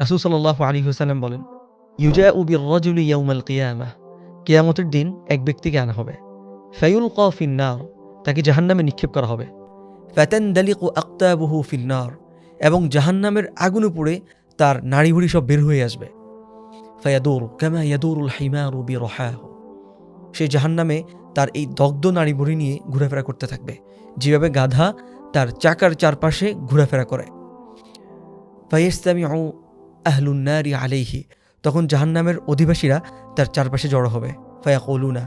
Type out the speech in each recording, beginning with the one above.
রাসুল সাল্লাহ আলী হুসাল্লাম বলেন ইউজা উবির রজুল ইয়াউমাল কিয়ামা কিয়ামতের দিন এক ব্যক্তিকে আনা হবে। ফাইউল ফিন্নার তাকে জাহান্নামে নিক্ষেপ করা হবে। ফ্যাতেন দালিক ও আক্তাবহু ফিন্নার এবং জাহান্নামের আগুনে পুড়ে তার নাড়িভুড়ি সব বের হয়ে আসবে। ফায়াদুর কামা ইয়াদুরুল হাইমারু বি রহাহ সে জাহান্নামে তার এই দগ্ধ নাড়িভুড়ি নিয়ে ঘোরাফেরা করতে থাকবে, যেভাবে গাধা তার চাকার চারপাশে ঘোরাফেরা করে। ফাইস্তামি আহলুন্নারি আলাইহি, তখন জাহান্নামের অধিবাসীরা তার চারপাশে জড়ো হবে। ফায়া কলুনা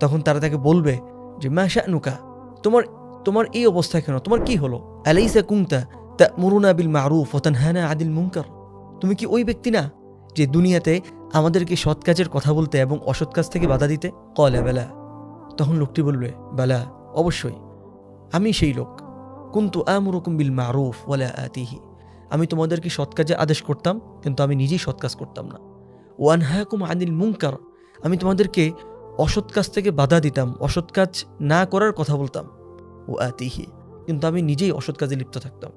তখন তারা তাকে বলবে যে, মা নুকা তোমার তোমার এই অবস্থা কেন? তোমার কি হলো? আলাইসা কুংতা তা মুরুনা বিল মারুফ ওতানহানা আদিল মুঙ্কার তুমি কি ওই ব্যক্তি না যে দুনিয়াতে আমাদেরকে সৎ কাজের কথা বলতে এবং অসৎ কাজ থেকে বাধা দিতে? কলা, বেলা। তখন লোকটি বলবে, বেলা, অবশ্যই। আমি সেই লোক। কুন্তু আমরুকুম বিল মারুফ ওয়ালা আতিহি। আমি তোমাদেরকে সৎ কাজে আদেশ করতাম, কিন্তু আমি নিজেই সৎ কাজ করতাম না। ওয়ান হায়াকুম আনিল মুঙ্কার আমি তোমাদেরকে অসৎ কাজ থেকে বাধা দিতাম, অসৎ কাজ না করার কথা বলতাম। ও আতিহি, কিন্তু আমি নিজেই অসৎ কাজে লিপ্ত থাকতাম।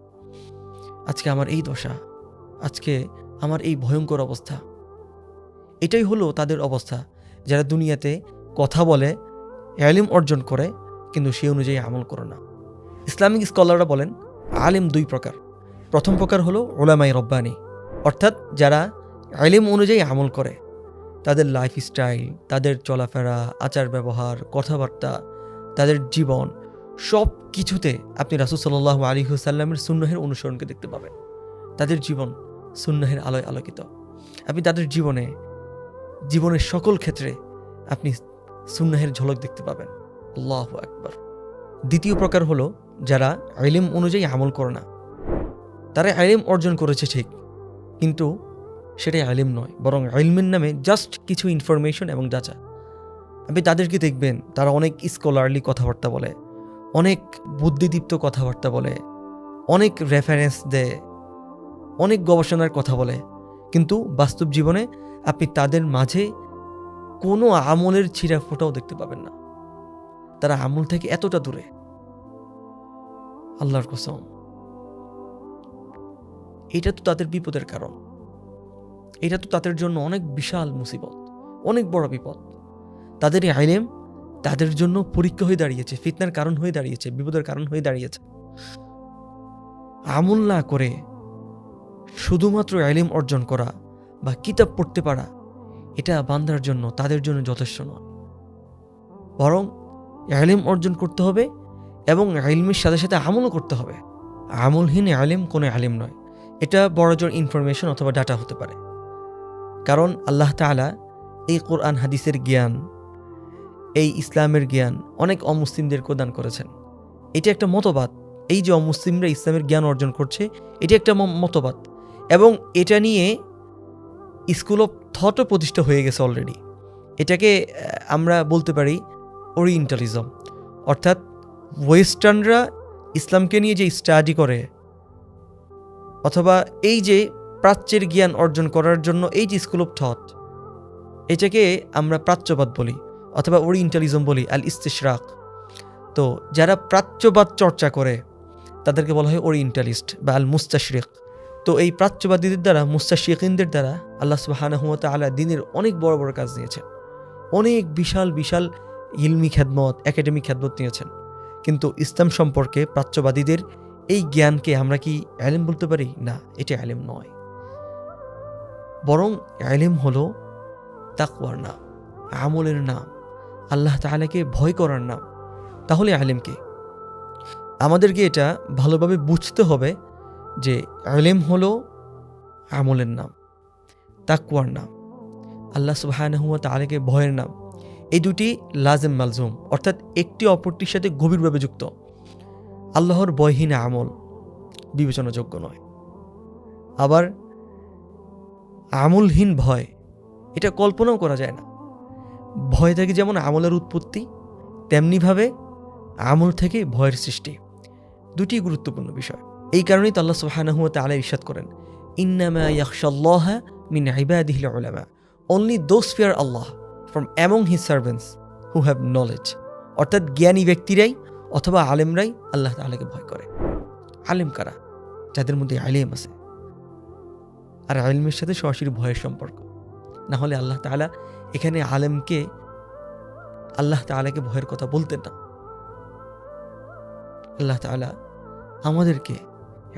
আজকে আমার এই দশা, আজকে আমার এই ভয়ঙ্কর অবস্থা। এটাই হলো তাদের অবস্থা, যারা দুনিয়াতে কথা বলে অ্যালিম অর্জন করে, কিন্তু সেই অনুযায়ী আমল করে না। ইসলামিক স্কলাররা বলেন, আলিম দুই প্রকার। প্রথম প্রকার হলো ওলামাই রব্বানি, অর্থাৎ যারা আলিম অনুযায়ী আমল করে। তাদের লাইফ স্টাইল তাদের চলাফেরা, আচার ব্যবহার, কথাবার্তা, তাদের জীবন, সব কিছুতে আপনি রাসুল সাল্লাহ আলী হুসাল্লামের সুন্নহের অনুসরণকে দেখতে পাবেন। তাদের জীবন সুন্নহের আলোয় আলোকিত। আপনি তাদের জীবনে, জীবনের সকল ক্ষেত্রে আপনি সুন্নহের ঝলক দেখতে পাবেন। আল্লাহ একবার দ্বিতীয় প্রকার হলো যারা আইলিম অনুযায়ী আমল করে না। তারা আইলিম অর্জন করেছে ঠিক। কিন্তু সেটাই আলিম নয়, বরং আইলমের নামে জাস্ট কিছু ইনফরমেশন এবং যাচা আপনি তাদেরকে দেখবেন, তারা অনেক স্কলারলি কথাবার্তা বলে, অনেক বুদ্ধিদীপ্ত কথাবার্তা বলে, অনেক রেফারেন্স দেয়, অনেক গবেষণার কথা বলে। কিন্তু বাস্তব জীবনে আপনি তাদের মাঝে কোনো আমলের ছিঁড়া ফোটাও দেখতে পাবেন না। তারা আমল থেকে এতটা দূরে। আল্লাহর কসম। এটা তো তাদের বিপদের কারণ। এটা তো তাদের জন্য অনেক বিশাল মুসিবত, অনেক বড় বিপদ। তাদের এই আইলেম তাদের জন্য পরীক্ষা হয়ে দাঁড়িয়েছে, ফিতনার কারণ হয়ে দাঁড়িয়েছে, বিপদের কারণ হয়ে দাঁড়িয়েছে। আমল না করে শুধুমাত্র আইলেম অর্জন করা বা কিতাব পড়তে পারা, এটা বান্দার জন্য, তাদের জন্য যথেষ্ট নয়। বরং আইলেম অর্জন করতে হবে এবং আইলমের সাথে সাথে আমলও করতে হবে। আমলহীন আলিম কোনো আলিম নয়। এটা বড়জোর ইনফরমেশন অথবা ডাটা হতে পারে। কারণ আল্লাহ তালা এই কোরআন, হাদিসের জ্ঞান, এই ইসলামের জ্ঞান অনেক অমুসলিমদেরকেও দান করেছেন। এটি একটা মতবাদ। এই যে অমুসলিমরা ইসলামের জ্ঞান অর্জন করছে, এটি একটা মতবাদ। এবং এটা নিয়ে স্কুল অফ থটও প্রতিষ্ঠা হয়ে গেছে অলরেডি এটাকে আমরা বলতে পারি ওরিয়েন্টালিজম অর্থাৎ ওয়েস্টার্নরা ইসলামকে নিয়ে যে স্টাডি করে অথবা এই যে প্রাচ্যের জ্ঞান অর্জন করার জন্য এই যে স্কুল অফ থট এটাকে আমরা প্রাচ্যবাদ বলি অথবা ওরিয়েন্টালিজম বলি আল ইস্তিশরাক তো যারা প্রাচ্যবাদ চর্চা করে, তাদেরকে বলা হয় ওরিয়েন্টালিস্ট বা আল মুস্তাশরিক তো এই প্রাচ্যবাদীদের দ্বারা মুস্তাশিকিনদের দ্বারা আল্লাহ সুবাহানহমত আলা দিনের অনেক বড় বড় কাজ নিয়েছেন অনেক বিশাল বিশাল ইলমি খ্যাদমত একাডেমিক খ্যাদমত নিয়েছেন। কিন্তু ইসলাম সম্পর্কে প্রাচ্যবাদীদের এই জ্ঞানকে আমরা কি অ্যালেম বলতে পারি? না, এটা অ্যালেম নয়। বরং অ্যালেম হলো তাকওয়ার নাম, আমলের নাম, আল্লাহ তাআলাকে ভয় করার নাম। তাহলে আলেমকে আমাদেরকে এটা ভালোভাবে বুঝতে হবে যে আলেম হলো আমলের নাম, তাকওয়ার নাম, আল্লাহ সুবাহানহুয়া তাআলাকে ভয়ের নাম। এই দুটি লাজেম মালজুম, অর্থাৎ একটি অপরটির সাথে গভীরভাবে যুক্ত। আল্লাহর বয়হীন আমল বিবেচনাযোগ্য নয়। আবার আমলহীন ভয়, এটা কল্পনাও করা যায় না। ভয় থেকে যেমন আমলের উৎপত্তি, তেমনিভাবে আমল থেকে ভয়ের সৃষ্টি। দুটি গুরুত্বপূর্ণ বিষয়। এই কারণেই তো আল্লাহ সুবহানাহু ওয়া তাআলা ইরশাদ করেন, ইন্নামা ইয়াখশাল্লাহা মিন ইবাদিহিল উলামা। Only those fear Allah from among his servants who have knowledge অর্থাৎ জ্ঞানী ব্যক্তিরাই অথবা আলেমরাই আল্লাহ তাআলাকে ভয় করে। আলেম কারা? যাদের মধ্যে আলেম আছে। আর আলমের সাথে সরাসরি ভয়ের সম্পর্ক। না হলে আল্লাহ তাআলা এখানে আলেমকে আল্লাহ তাআলাকে ভয়ের কথা বলতেন না। আল্লাহ তাআলা আমাদেরকে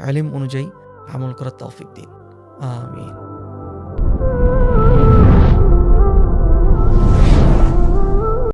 আলেম অনুযায়ী আমল করার তৌফিক দিন। আমিন।